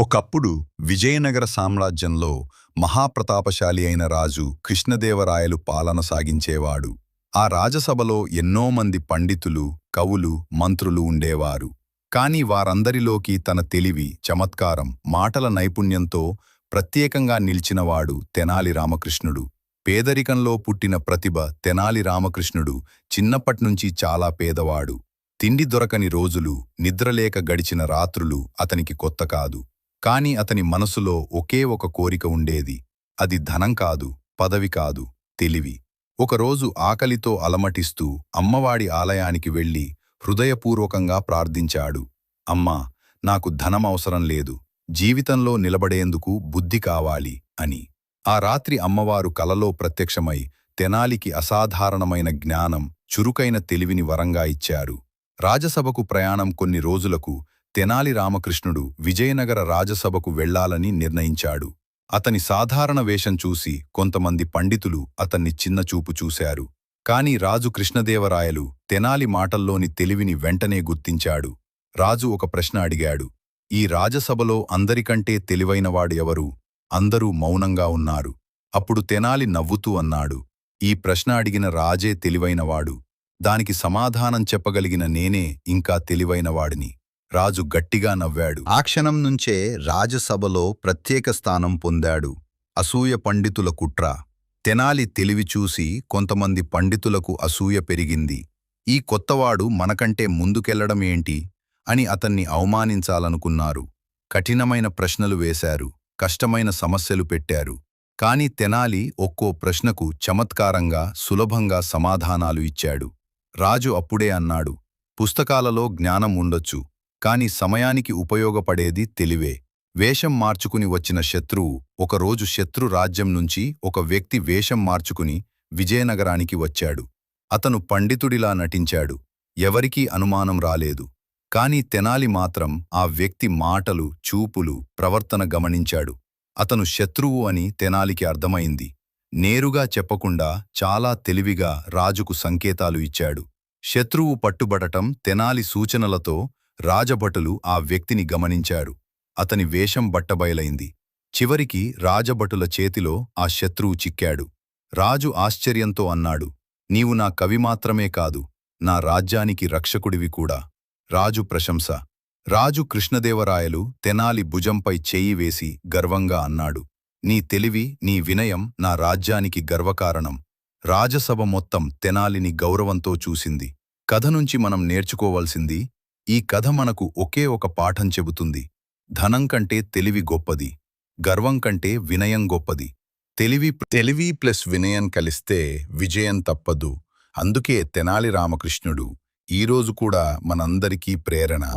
ఒకప్పుడు విజయనగర సామ్రాజ్యంలో మహాప్రతాపశాలి అయిన రాజు కృష్ణదేవరాయలు పాలన సాగించేవాడు. ఆ రాజసభలో ఎన్నో మంది పండితులు కవులు మంత్రులు ఉండేవారు. కాని వారందరిలోకి తన తెలివి చమత్కారం మాటల నైపుణ్యంతో ప్రత్యేకంగా నిలిచినవాడు తెనాలి రామకృష్ణుడు. పేదరికంలో పుట్టిన ప్రతిభ తెనాలి రామకృష్ణుడు చిన్నప్పట్నుంచి చాలా పేదవాడు. తిండి దొరకని రోజులు నిద్రలేక గడిచిన రాత్రులు అతనికి కొత్త కాదు. కాని అతని మనసులో ఒకే ఒక కోరిక ఉండేది. అది ధనం కాదు పదవి కాదు తెలివి. ఒకరోజు ఆకలితో అలమటిస్తూ అమ్మవాడి ఆలయానికి వెళ్ళి హృదయపూర్వకంగా ప్రార్థించాడు. అమ్మా నాకు ధనం అవసరం లేదు. జీవితంలో నిలబడేందుకు బుద్ధి కావాలి అని. ఆ రాత్రి అమ్మవారు కలలో ప్రత్యక్షమై తెనాలికి అసాధారణమైన జ్ఞానం చురుకైన తెలివిని వరంగా ఇచ్చారు. రాజసభకు ప్రయాణం కొన్ని రోజులకు తెనాలి రామకృష్ణుడు విజయనగర రాజసభకు వెళ్ళాలని నిర్ణయించాడు. అతని సాధారణ వేషం చూసి కొంతమంది పండితులు అతన్ని చిన్నచూపు చూశారు. కాని రాజు కృష్ణదేవరాయలు తెనాలి మాటల్లోని తెలివిని వెంటనే గుర్తించాడు. రాజు ఒక ప్రశ్న అడిగాడు. ఈ రాజసభలో అందరికంటే తెలివైనవాడు ఎవరు? అందరూ మౌనంగా ఉన్నారు. అప్పుడు తెనాలి నవ్వుతూ అన్నాడు. ఈ ప్రశ్న అడిగిన రాజే తెలివైనవాడు. దానికి సమాధానం చెప్పగలిగిన నేనే ఇంకా తెలివైనవాడిని. రాజు గట్టిగా నవ్వాడు. ఆ క్షణం నుంచే రాజసభలో ప్రత్యేక స్థానం పొందాడు అసూయ పండితుల కుట్ర. తెనాలి తెలివి చూసి కొంతమంది పండితులకు అసూయ పెరిగింది. ఈ కొత్తవాడు మనకంటే ముందుకెళ్ళడమేంటి అని అతన్ని అవమానించాలనుకున్నారు. కఠినమైన ప్రశ్నలు వేశారు. కష్టమైన సమస్యలు పెట్టారు. కాని తెనాలి ఒక్కో ప్రశ్నకు చమత్కారంగా సులభంగా సమాధానాలు ఇచ్చాడు. రాజు అప్పుడే అన్నాడు పుస్తకాలలో జ్ఞానం ఉండొచ్చు. కాని సమయానికి ఉపయోగపడేది తెలివే. వేషం మార్చుకుని వచ్చిన శత్రువు ఒకరోజు శత్రు రాజ్యం నుంచి ఒక వ్యక్తి వేషం మార్చుకుని విజయనగరానికి వచ్చాడు. అతను పండితుడిలా నటించాడు. ఎవరికీ అనుమానం రాలేదు. కాని తెనాలి మాత్రం ఆ వ్యక్తి మాటలు చూపులు ప్రవర్తన గమనించాడు. అతను శత్రువు అని తెనాలికి అర్థమైంది. నేరుగా చెప్పకుండా చాలా తెలివిగా రాజుకు సంకేతాలు ఇచ్చాడు. శత్రువు పట్టుబడటం తెనాలి సూచనలతో రాజభటులు ఆ వ్యక్తిని గమనించారు. అతని వేషం బట్టబయలైంది. చివరికి రాజభటుల చేతిలో ఆ శత్రువు చిక్కాడు. రాజు ఆశ్చర్యంతో అన్నాడు నీవు నా కవి మాత్రమే కాదు నా రాజ్యానికి రక్షకుడివి కూడా. రాజు ప్రశంస. రాజు కృష్ణదేవరాయలు తెనాలి భుజంపై చేయి వేసి గర్వంగా అన్నాడు నీ తెలివి నీ వినయం నా రాజ్యానికి గర్వకారణం. రాజసభ మొత్తం తెనాలిని గౌరవంతో చూసింది. కథ నుంచి మనం నేర్చుకోవాల్సింది ఈ కథ మనకు ఒకే ఒక పాఠం చెబుతుంది. ధనం కంటే తెలివి గొప్పది. గర్వం కంటే వినయం గొప్పది. తెలివి తెలివి ప్లస్ వినయం కలిస్తే విజయం తప్పదు. అందుకే తెనాలి రామకృష్ణుడు ఈరోజు కూడా మనందరికీ ప్రేరణ.